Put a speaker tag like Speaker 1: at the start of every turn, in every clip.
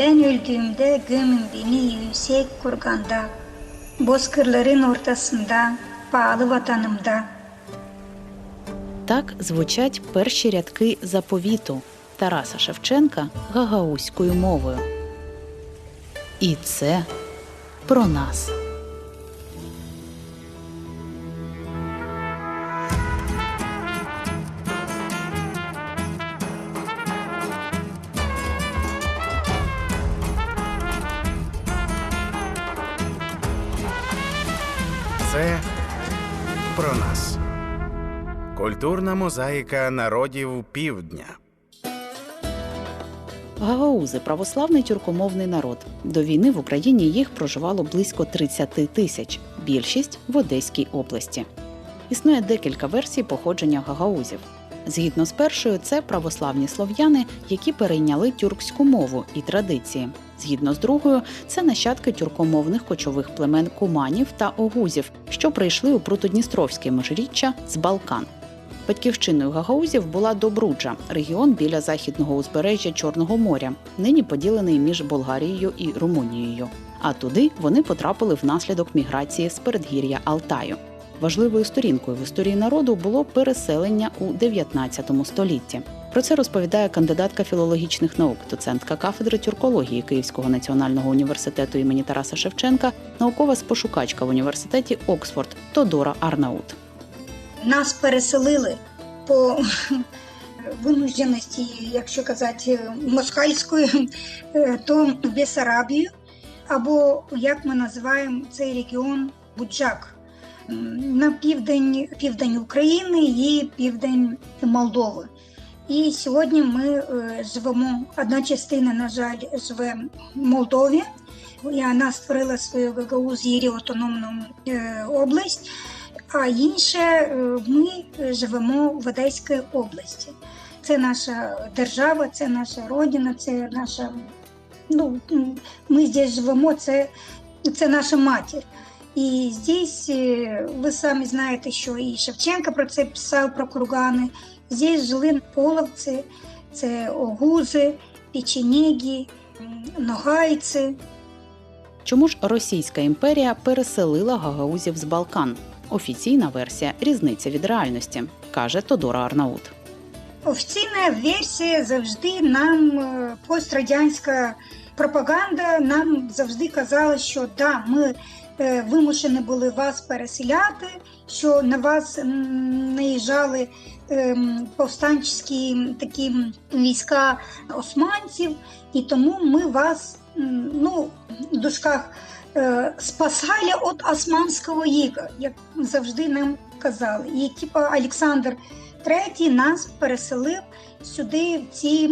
Speaker 1: Ben öldüğümde gömün beni yüksek kurganda, bozkırların ortasında, pahalı vatanımda.
Speaker 2: Так звучать перші рядки заповіту Тараса Шевченка гагаузькою мовою. І це про нас.
Speaker 3: Культурна мозаїка народів півдня.
Speaker 2: Гагаузи православний тюркомовний народ. До війни в Україні їх проживало близько 30 тисяч, більшість в Одеській області. Існує декілька версій походження гагаузів. Згідно з першою, це православні слов'яни, які перейняли тюркську мову і традиції. Згідно з другою, це нащадки тюркомовних кочових племен куманів та огузів, що прийшли у Прутодністровське межиріччя з Балкан. Батьківщиною гагаузів була Добруджа, регіон біля західного узбережжя Чорного моря, нині поділений між Болгарією і Румунією. А туди вони потрапили внаслідок міграції з передгір'я Алтаю. Важливою сторінкою в історії народу було переселення у 19 столітті. Про це розповідає кандидатка філологічних наук, доцентка кафедри тюркології Київського національного університету імені Тараса Шевченка, наукова спошукачка в університеті Оксфорд Тодора Арнаут.
Speaker 1: Нас переселили по винужденості, якщо казати москальською, е, то в Бесарабію, або як ми називаємо цей регіон Буджак. На південь, південь України і південь Молдови. І сьогодні ми е, живемо. Одна частина, на жаль, живе в Молдові. І вона створила свою ГГУ Зірі автономну е, область. А інше е, ми живемо в Одеській області. Це наша держава, це наша родина, це наша. Ну, ми здесь живемо, це, це наша матір. І здесь е, ви самі знаєте, що і Шевченко про це писав про кургани. Здесь жили половці, це огузи, печенеги, ногайці.
Speaker 2: Чому ж Російська імперія переселила гагаузів з Балкан? Офіційна версія різниця від реальності, каже Тодора Арнаут.
Speaker 1: Офіційна версія завжди нам е, пострадянська пропаганда нам завжди казала, що да, ми е, вимушені були вас переселяти, що на вас наїжджали ем, повстанчські такі війська османців, і тому ми вас ну, в дужках спасали від османського іга, як завжди нам казали. І типа Олександр Третій нас переселив сюди, в ці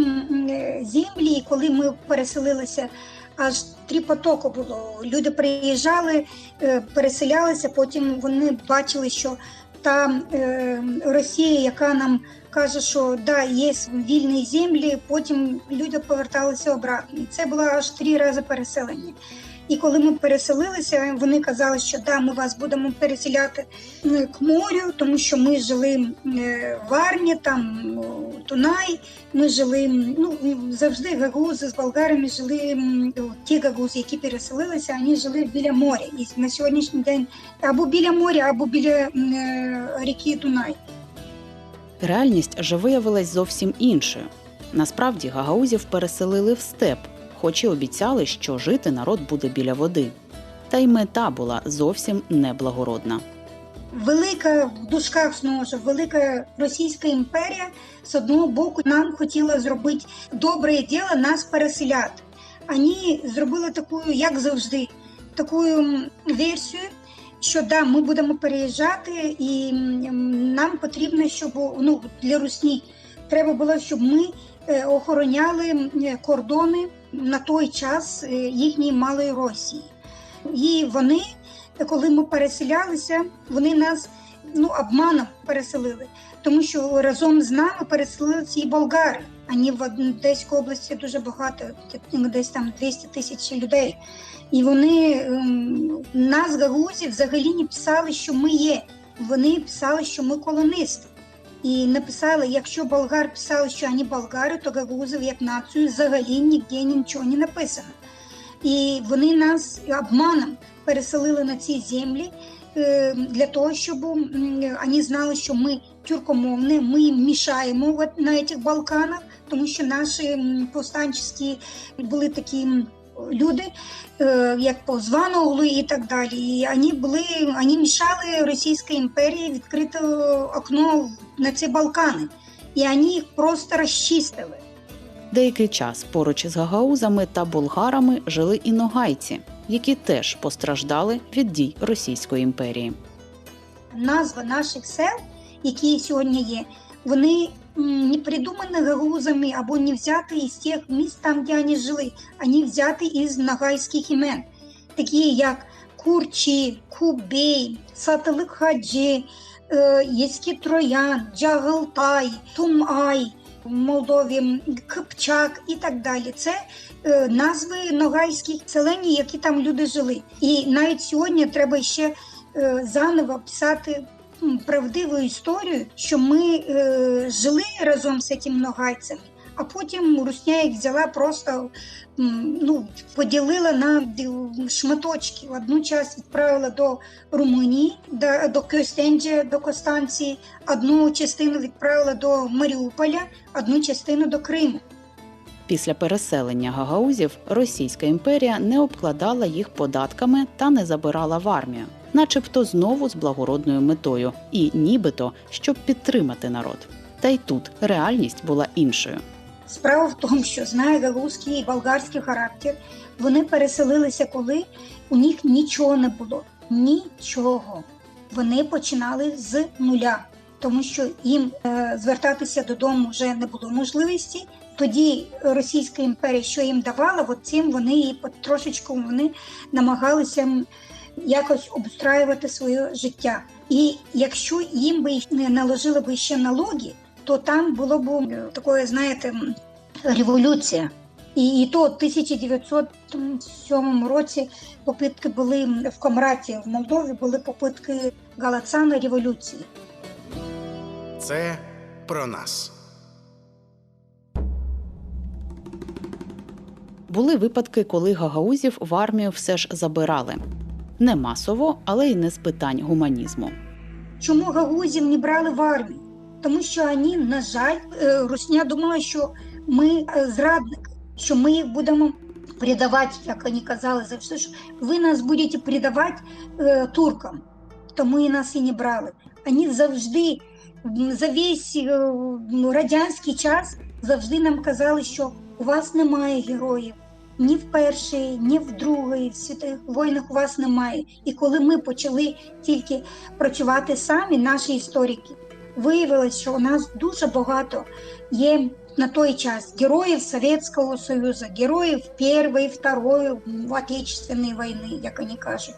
Speaker 1: е, землі. І коли ми переселилися, аж три потоки було. Люди приїжджали, е, переселялися, потім вони бачили, що та е, Росія, яка нам каже, що да, є вільні землі, потім люди поверталися обратно. Це було аж три рази переселення. І коли ми переселилися, вони казали, що да, ми вас будемо переселяти е, к морю, тому що ми жили е, в Варні, там Тунай. Ми жили ну завжди гагузи з болгарами жили ті гагузи, які переселилися, вони жили біля моря. І на сьогоднішній день або біля моря, або біля е, ріки Дунай.
Speaker 2: Реальність же виявилась зовсім іншою. Насправді гагаузів переселили в степ, хоч і обіцяли, що жити народ буде біля води. Та й мета була зовсім неблагородна.
Speaker 1: велика в дужках знову ж велика Російська імперія з одного боку нам хотіла зробити добре діло нас переселяти. Вони зробили таку, як завжди, таку версію, що да, ми будемо переїжджати, і нам потрібно, щоб ну для Русні треба було, щоб ми е, охороняли кордони на той час е, їхньої малої Росії. І вони коли ми переселялися, вони нас ну, обманом переселили, тому що разом з нами переселилися і болгари. Ані в Одеській області дуже багато, десь там 200 тисяч людей. І вони ем, нас, гагузів, взагалі не писали, що ми є. Вони писали, що ми колонисти. І написали, якщо болгар писали, що вони болгари, то гагаузів як націю взагалі ніде нічого не написано. І вони нас обманом переселили на ці землі е, для того, щоб вони знали, що ми тюркомовні, ми їм мішаємо на цих Балканах, тому що наші повстанчі були такі люди, е, як Позваноглу і так далі. І вони були, вони мішали Російській імперії відкрити окно на ці Балкани. І вони їх просто розчистили.
Speaker 2: Деякий час поруч з гагаузами та болгарами жили і ногайці, які теж постраждали від дій Російської імперії.
Speaker 1: назва наших сел, які сьогодні є, вони не придумані гагаузами або не взяті із тих міст, там, де вони жили, вони взяті із нагайських імен, такі як Курчі, Кубей, Саталик Хаджі, е, Єський Троян, Джагалтай, Тумай, в Молдові, Кипчак і так далі. Це е, назви ногайських селень, які там люди жили. І навіть сьогодні треба ще е, заново писати правдиву історію, що ми е, жили разом з цим ногайцями, а потім Русня їх взяла просто ну, поділила на шматочки. Одну частину відправила до Румунії, до, до Кюстенджі, до Костанції, одну частину відправила до Маріуполя, одну частину до Криму.
Speaker 2: Після переселення гагаузів Російська імперія не обкладала їх податками та не забирала в армію, начебто знову з благородною метою, і нібито щоб підтримати народ. Та й тут реальність була іншою.
Speaker 1: Справа в тому, що знає галузький і болгарський характер, вони переселилися, коли у них нічого не було. Нічого. Вони починали з нуля, тому що їм е, звертатися додому вже не було можливості. Тоді Російська імперія, що їм давала, от цим вони і трошечку вони намагалися якось обустраювати своє життя. І якщо їм би не наложили би ще налоги, то там було б е, такое, знаєте, революція. І, і то в 1907 році попитки були в Комраті в Молдові, були попитки Галацана революції.
Speaker 3: Це про нас.
Speaker 2: Були випадки, коли гагаузів в армію все ж забирали. Не масово, але й не з питань гуманізму.
Speaker 1: Чому гагузів не брали в армію? Тому що вони, на жаль, е, Русня думала, що ми е, зрадники, що ми їх будемо предавати, як вони казали завжди, що ви нас будете предавати е, туркам, тому і нас і не брали. Вони завжди за весь радянський час завжди нам казали, що у вас немає героїв. Ні в першій, ні в другій, в святих воїнах у вас немає. І коли ми почали тільки працювати самі, наші історики, виявилось, що у нас дуже багато є на той час героїв Совєтського Союзу, героїв Першої, Второї Отечественної війни, як вони кажуть.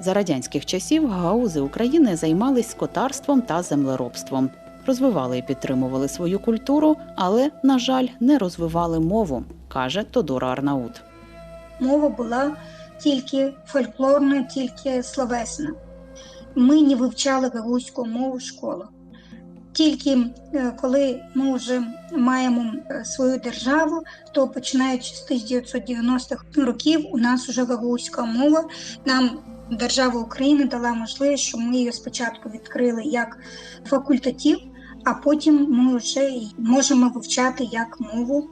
Speaker 2: За радянських часів гагаузи України займались скотарством та землеробством, розвивали і підтримували свою культуру, але, на жаль, не розвивали мову, каже Тодора Арнаут.
Speaker 1: мова була тільки фольклорна, тільки словесна. Ми не вивчали галузьку мову в школах. Тільки е, коли ми вже маємо е, свою державу, то починаючи з 1990-х років у нас вже гагаузька мова. Нам держава України дала можливість, що ми її спочатку відкрили як факультатив, а потім ми вже й можемо вивчати як мову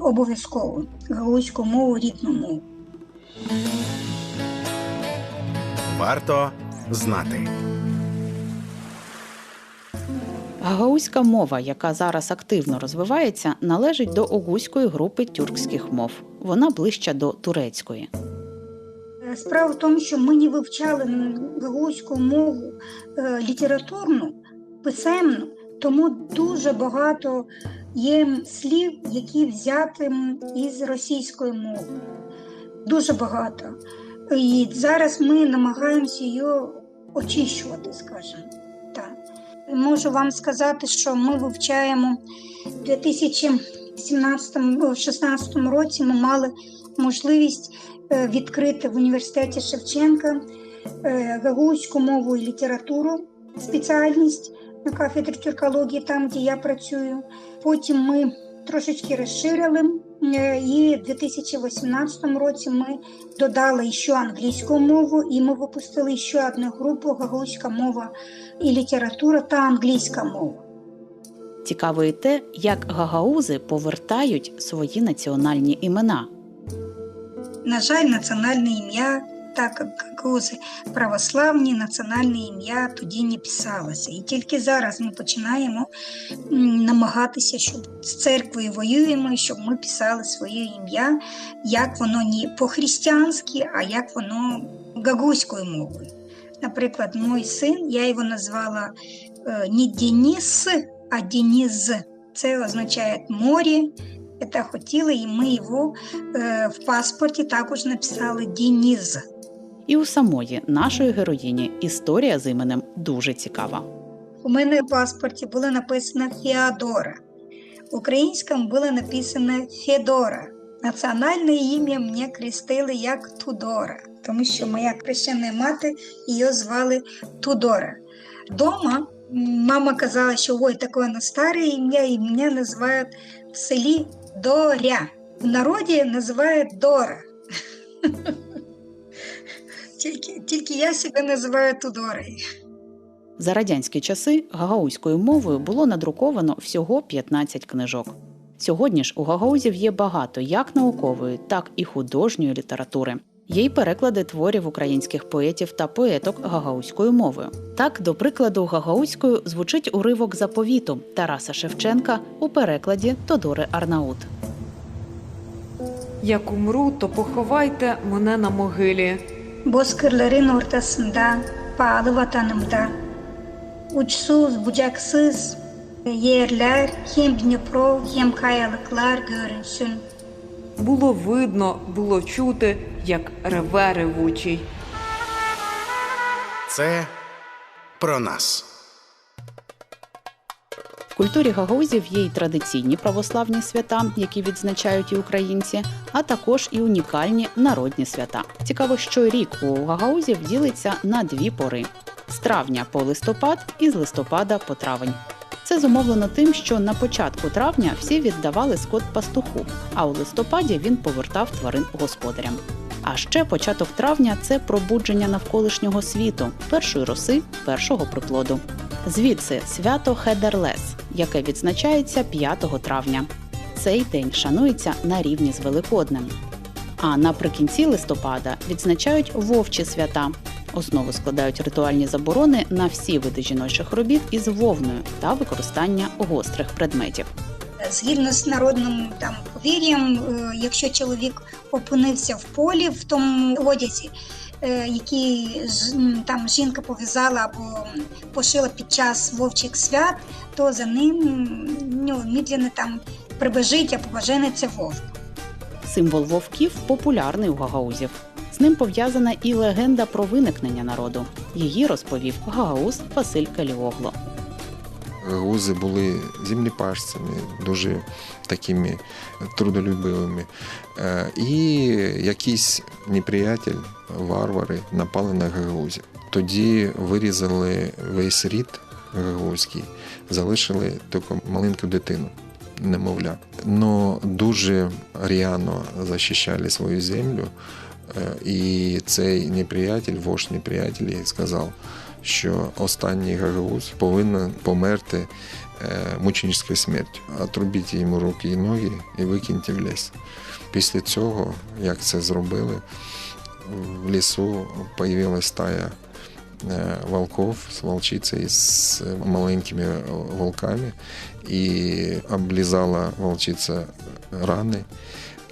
Speaker 1: обов'язково галузьку мову, рідну мову.
Speaker 3: Варто знати.
Speaker 2: Гагаузька мова, яка зараз активно розвивається, належить до огузької групи тюркських мов. Вона ближча до турецької.
Speaker 1: Е, Справа в тому, що ми не вивчали гагаузьку мову е, літературну, писемну, тому дуже багато є слів, які взяті м, із російської мови. Дуже багато. І зараз ми намагаємося її очищувати, скажімо. Так. Можу вам сказати, що ми вивчаємо у 2017-2016 році ми мали можливість е, відкрити в університеті Шевченка е, гагаузьку мову і літературу спеціальність. На кафедрі тюркології, там, де я працюю. Потім ми трошечки розширили, е, і в 2018 році ми додали ще англійську мову, і ми випустили ще одну групу гагаузька мова і література та англійська мова.
Speaker 2: Цікаво і те, як гагаузи повертають свої національні імена.
Speaker 1: На жаль, національне ім'я, так як гагаузи православні, національне ім'я тоді не писалося. І тільки зараз ми починаємо намагатися, щоб з церквою воюємо, щоб ми писали своє ім'я, як воно не по-християнськи, а як воно гагузькою мовою. Наприклад, мій син, я його назвала е, не Деніс, а Дениз. Це означає море. Це хотіли, і ми його е, в паспорті також написали Дініз.
Speaker 2: І у самої нашої героїні історія з іменем дуже цікава.
Speaker 1: У мене в паспорті було написано Феодора. Українському було написано Федора. Національне ім'я мене крестили як Тудора, тому що моя хрещена мати її звали Тудора. Дома мама казала, що ой, таке на старе ім'я, і мене називають в селі Доря. В народі називають Дора. Тільки, тільки я себе називаю Тудорою.
Speaker 2: За радянські часи гагаузькою мовою було надруковано всього 15 книжок. Сьогодні ж у гагаузів є багато як наукової, так і художньої літератури. Є й переклади творів українських поетів та поеток гагаузькою мовою. Так, до прикладу, гагаузькою звучить уривок заповіту Тараса Шевченка у перекладі Тодори Арнаут.
Speaker 4: Як умру, то поховайте мене на могилі.
Speaker 1: Bozkırların ortasında, pahalı vatanımda. Uçsuz bucaksız yerler hem Dnipro hem kayalıklar görünsün.
Speaker 4: Було видно, було чути, як реве ревучий.
Speaker 3: Це про нас.
Speaker 2: Культурі гагаузів є й традиційні православні свята, які відзначають і українці, а також і унікальні народні свята. Цікаво, що рік у гагаузів ділиться на дві пори: з травня по листопад і з листопада по травень. Це зумовлено тим, що на початку травня всі віддавали скот пастуху, а у листопаді він повертав тварин господарям. А ще початок травня це пробудження навколишнього світу, першої роси, першого приплоду. Звідси свято Хедерлес, яке відзначається 5 травня. Цей день шанується на рівні з Великоднем. А наприкінці листопада відзначають вовчі свята. Основу складають ритуальні заборони на всі види жіночих робіт із вовною та використання гострих предметів.
Speaker 1: Згідно з народним там повір'ям, е, якщо чоловік опинився в полі в тому одязі, е, м, там жінка пов'язала або пошила під час вовчих свят, то за ним ну, мідленно там прибежить або пожениться вовк.
Speaker 2: Символ вовків популярний у гагаузів. З ним пов'язана і легенда про виникнення народу. Її розповів гагауз Василь Каліогло.
Speaker 5: Гузи були землепашцями, дуже такими трудолюбивими. Е, І якийсь неприятель, варвари, напали на гагаузів. Тоді вирізали весь рід гагаузький, залишили тільки маленьку дитину. Немовля, но дуже рьяно захищали свою землю, Е, і цей неприятель, вождь неприятелі, сказав, що останній гагауз повинен померти е, мученическою смертю. Отрубіть йому руки і ноги і викиньте в ліс. Після цього, як це зробили, в лісу появилась стая е, волков з волчицею з маленькими волками і облизала волчиця рани.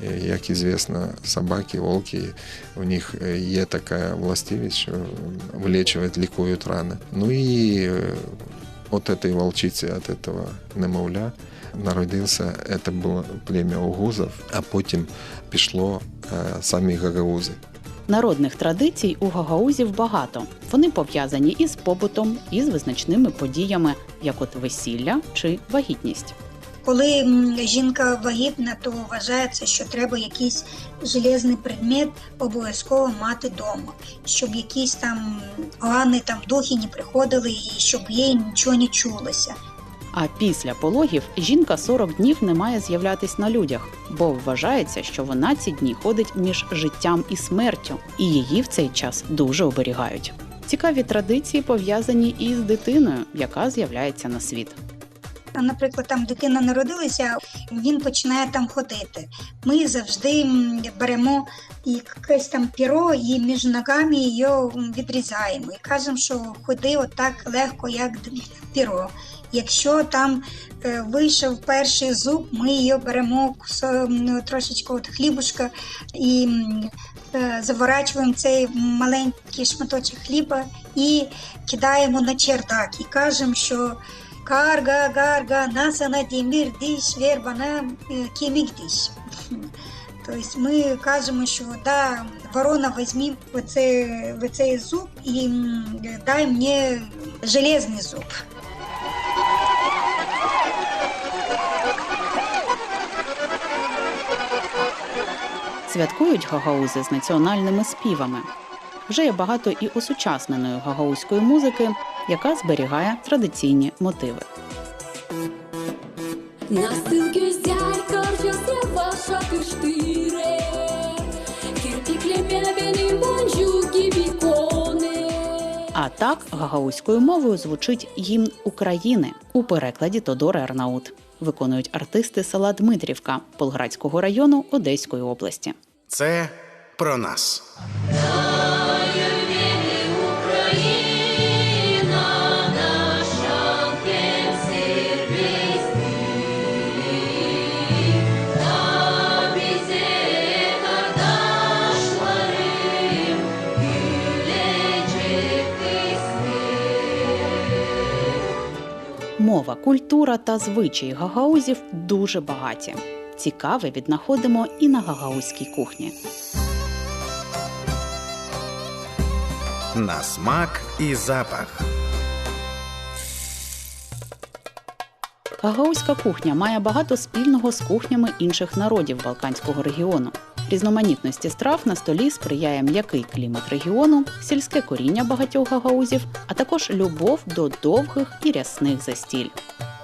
Speaker 5: Е, Як известно, собаки, волки, у них є така властивість, що вилічують, лікують рани. Ну і е, от этой волчиці, от этого немовля народився, це було плем'я угузов, а потім пішло самі гагаузи.
Speaker 2: Народних традицій у гагаузів багато. Вони пов'язані із побутом, і з визначними подіями, як от весілля чи вагітність.
Speaker 1: Коли жінка вагітна, то вважається, що треба якийсь железний предмет обов'язково мати вдома, щоб якісь там погані там духи не приходили і щоб їй нічого не чулося.
Speaker 2: А після пологів жінка 40 днів не має з'являтись на людях, бо вважається, що вона ці дні ходить між життям і смертю, і її в цей час дуже оберігають. Цікаві традиції пов'язані і з дитиною, яка з'являється на світ.
Speaker 1: Наприклад, там дитина народилася, він починає там ходити. Ми завжди беремо якесь там піро і між ногами його відрізаємо і кажемо, що ходи отак легко, як піро. Якщо там е, вийшов перший зуб, ми його беремо трошечки от хлібушка і е, заворачуємо цей маленький шматочок хліба і кидаємо на чердак і кажемо, що Карга, гарга, насана демір диш, вербана кемік диш. Тобто ми кажемо, що да, ворона візьми оце, оцей зуб і дай мені железний зуб.
Speaker 2: Святкують гагаузи з національними співами Вже є багато і осучасненої гагаузької музики, яка зберігає традиційні мотиви.
Speaker 6: На стылке зять корчился ваша кыштыре Кирпик лемябины монжуки бікони
Speaker 2: А так гагаузькою мовою звучить гімн України у перекладі Тодори Арнаут. Виконують артисти села Дмитрівка Болградського району Одеської області.
Speaker 3: Це про нас.
Speaker 2: Мова, культура та звичаї гагаузів дуже багаті. Цікаве віднаходимо і на гагаузькій кухні.
Speaker 3: На смак і запах.
Speaker 2: Гагаузька кухня має багато спільного з кухнями інших народів Балканського регіону. Різноманітності страв на столі сприяє м'який клімат регіону, сільське коріння багатьох гагаузів, а також любов до довгих і рясних застіль.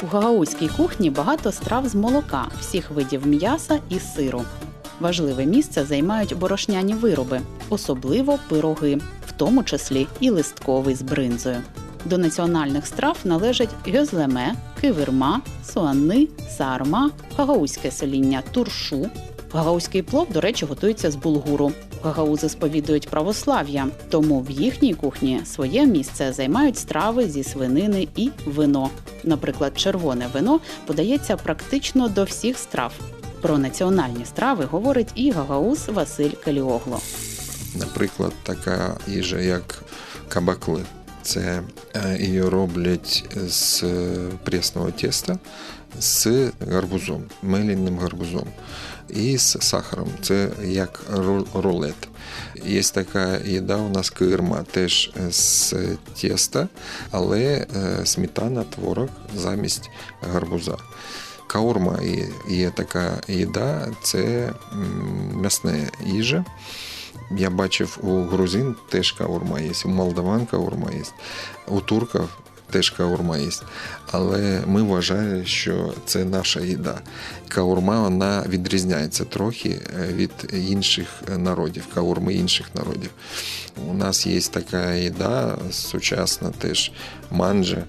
Speaker 2: У гагаузькій кухні багато страв з молока, всіх видів м'яса і сиру. Важливе місце займають борошняні вироби, особливо пироги, в тому числі і листковий з бринзою. До національних страв належать гьозлеме, кивирма, суанни, саарма, гагаузьке соління туршу. Гагаузький плов, до речі, готується з булгуру. Гагаузи сповідують православ'я, тому в їхній кухні своє місце займають страви зі свинини і вино. Наприклад, червоне вино подається практично до всіх страв. Про національні страви говорить і гагауз Василь Каліогло.
Speaker 5: Наприклад, така їжа, як кабакли. Це е, її роблять з е, прісного теста з гарбузом, меліним гарбузом і з сахаром. Це як рулет. Є така їда у нас кирма, теж з теста, але е, сметана, творог замість гарбуза. Каурма є така їда, це м'ясна їжа. Я бачив у грузин теж каурма є, у молдаван каурма є, у турків теж каурма є. Але ми вважаємо, що це наша їда. Каурма вона відрізняється трохи е, від інших народів, каурми інших народів. У нас є така їда сучасна теж манджа.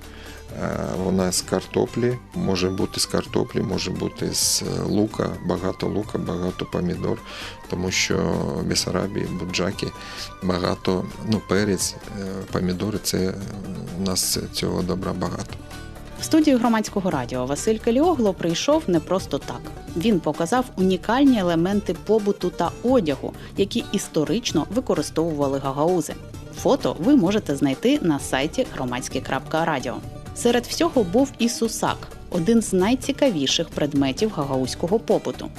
Speaker 5: Е, Вона з картоплі, може бути з картоплі, може бути з лука, багато лука, багато помідор, тому що в Бесарабії, Буджакі багато, ну, перець, е, помідори це е, у нас цього добра багато.
Speaker 2: В студію громадського радіо Василь Каліогло прийшов не просто так. Він показав унікальні елементи побуту та одягу, які історично використовували гагаузи. Фото ви можете знайти на сайті громадське.радіо. Серед всього був і сусак, один з найцікавіших предметів гагаузького побуту.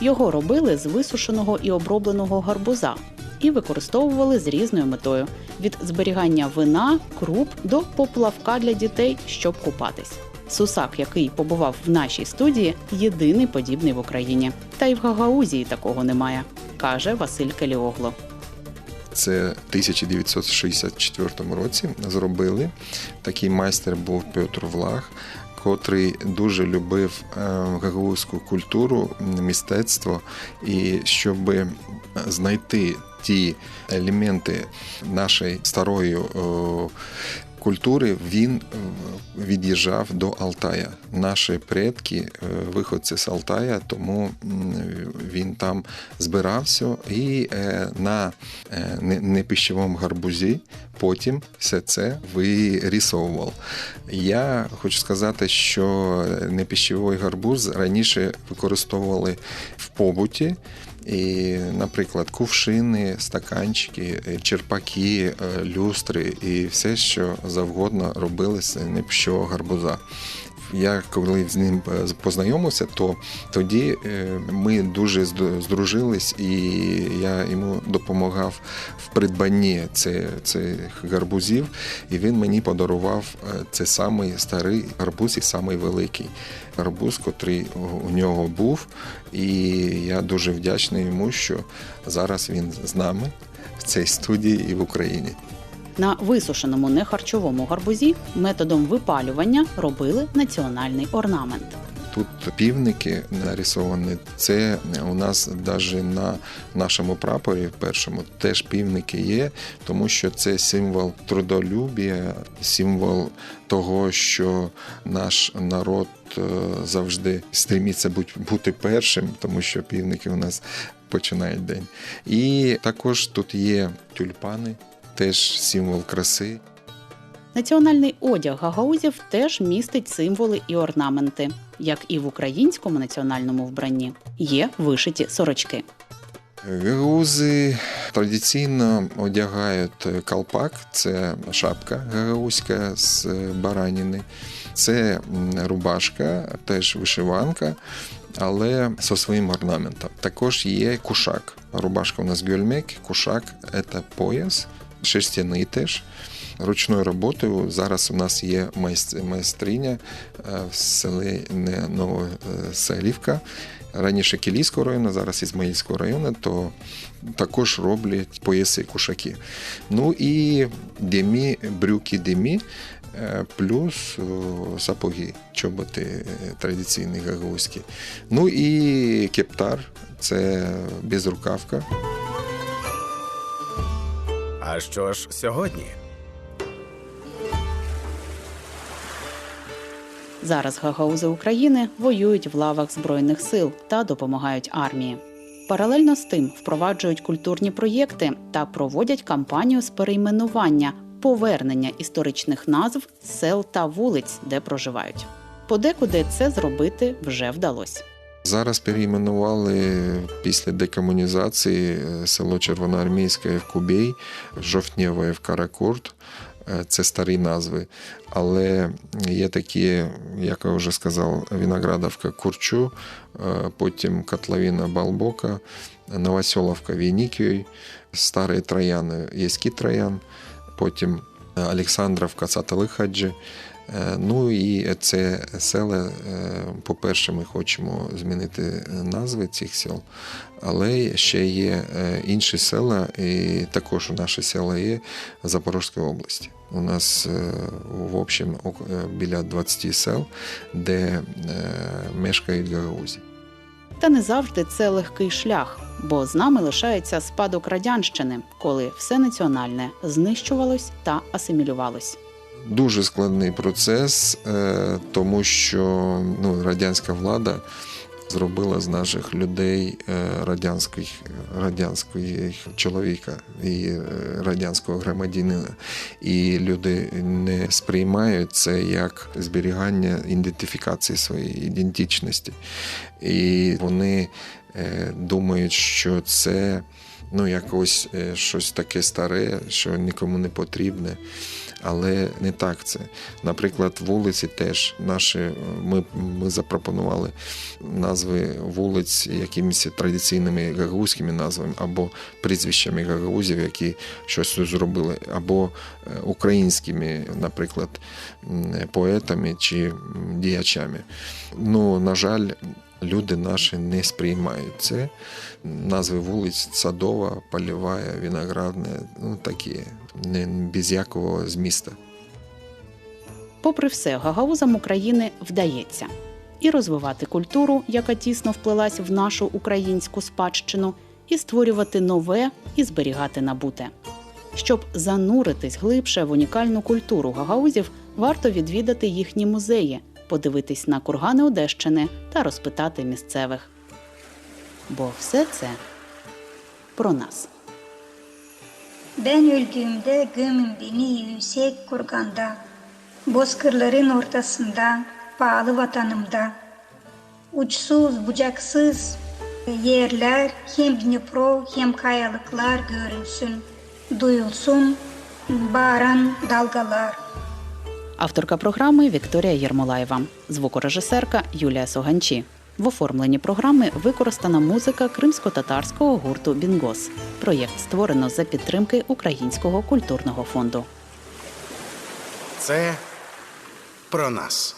Speaker 2: Його робили з висушеного і обробленого гарбуза і використовували з різною метою від зберігання вина, круп до поплавка для дітей, щоб купатись. Сусак, який побував в нашій студії, єдиний подібний в Україні. Та й в Гагаузії такого немає, каже Василь Келіогло.
Speaker 5: Це в 1964 році зробили. Такий майстер був Петр Влах, котрий дуже любив е, гагаузьку культуру, мистецтво, і щоб знайти ті елементи нашої старої е, культури, він е, від'їжджав до Алтая. Наші предки е, виходці з Алтая, тому він там збирався і е, на непищевому гарбузі потім все це вирісовував. Я хочу сказати, що непищевий гарбуз раніше використовували в побуті. І, наприклад, кувшини, стаканчики, е, черпаки, е, люстри і все, що завгодно робили з пщо гарбуза. Я коли з ним е, познайомився, то тоді е, ми дуже зд- здружились, і я йому допомагав в придбанні цих гарбузів, і він мені подарував е, це самий старий гарбуз і самий великий гарбуз, котрий у нього був. І я дуже вдячний йому, що зараз він з нами в цій студії і в Україні.
Speaker 2: На висушеному нехарчовому гарбузі методом випалювання робили національний орнамент.
Speaker 5: Тут півники нарисовані. Це у нас навіть на нашому прапорі першому теж півники є, тому що це символ трудолюбія, символ того, що наш народ е, завжди стремиться бути- бути першим, тому що півники у нас починають день. І також тут є тюльпани, теж символ краси.
Speaker 2: Національний одяг гагаузів теж містить символи і орнаменти, як і в українському національному вбранні. Є вишиті сорочки.
Speaker 5: Гагаузи традиційно одягають колпак, це шапка гагаузька з бараніни, це рубашка, теж вишиванка, але зі своїм орнаментом. Також є кушак. Рубашка у нас гюльмек, кушак це пояс, шерстяний теж. Ручною роботою зараз у нас є майстриня е, в селі Новоселівка. Раніше Кілійського району, зараз Ізмаїльського району, то також роблять пояси кушаки. Ну і демі, брюки демі, е, плюс сапоги, чоботи е, традиційні гагаузькі. Ну і кептар це безрукавка.
Speaker 3: А що ж сьогодні?
Speaker 2: Зараз гагаузи України воюють в лавах збройних сил та допомагають армії. Паралельно з тим впроваджують культурні проєкти та проводять кампанію з перейменування, повернення історичних назв сел та вулиць, де проживають. Подекуди це зробити вже вдалося.
Speaker 5: Зараз перейменували після декомунізації е, село Червоноармійське в Кубей, Жовтнєве в Каракурт. Е, Це старі назви. Але є такі, як я вже сказав, Виноградовка Курчу, е, потім Котловина Балбока, Новоселовка Вінікій, Старий Троян, Єський Троян, потім Олександровка Цаталихаджі. Е, Ну і це села, е, по-перше, ми хочемо змінити назви цих сел, але ще є е, інші села, і також наші села є в Запорізькій області. У нас в общем біля 20 сел, де мешкають гагаузі.
Speaker 2: Та не завжди це легкий шлях, бо з нами лишається спадок радянщини, коли все національне знищувалось та асимілювалось.
Speaker 5: Дуже складний процес, е, тому що ну, радянська влада зробила з наших людей е, радянських, радянського чоловіка і е, радянського громадянина. І люди не сприймають це як зберігання ідентифікації своєї ідентичності. І вони думають, що це ну, якось щось таке старе, що нікому не потрібне. Але не так це. Наприклад, вулиці теж наші е, ми, ми запропонували назви вулиць якимись традиційними гагаузькими назвами або прізвищами гагаузів, які щось зробили, або е, українськими, наприклад, поетами чи діячами. Ну, на жаль, люди наші не сприймають це. Назви вулиць Садова, Полєва, Виноградна, ну такі, не без якого зміста.
Speaker 2: Попри все, гагаузам України вдається і розвивати культуру, яка тісно вплелась в нашу українську спадщину, і створювати нове і зберігати набуте. Щоб зануритись глибше в унікальну культуру гагаузів, варто відвідати їхні музеї, подивитись на кургани Одещини та розпитати місцевих. Бо все це про нас.
Speaker 1: Ortasında, pahalı vatanımda. Uçsuz bucaksız yerler hem Dnipro hem kayalıklar görünsün, duyulsun bağıran dalgalar.
Speaker 2: Авторка програми Вікторія Єрмолаєва, звукорежисерка Юлія Соганчі. В оформленні програми використана музика кримсько-татарського гурту Бінгос. Проєкт створено за підтримки Українського культурного фонду.
Speaker 3: Це про нас.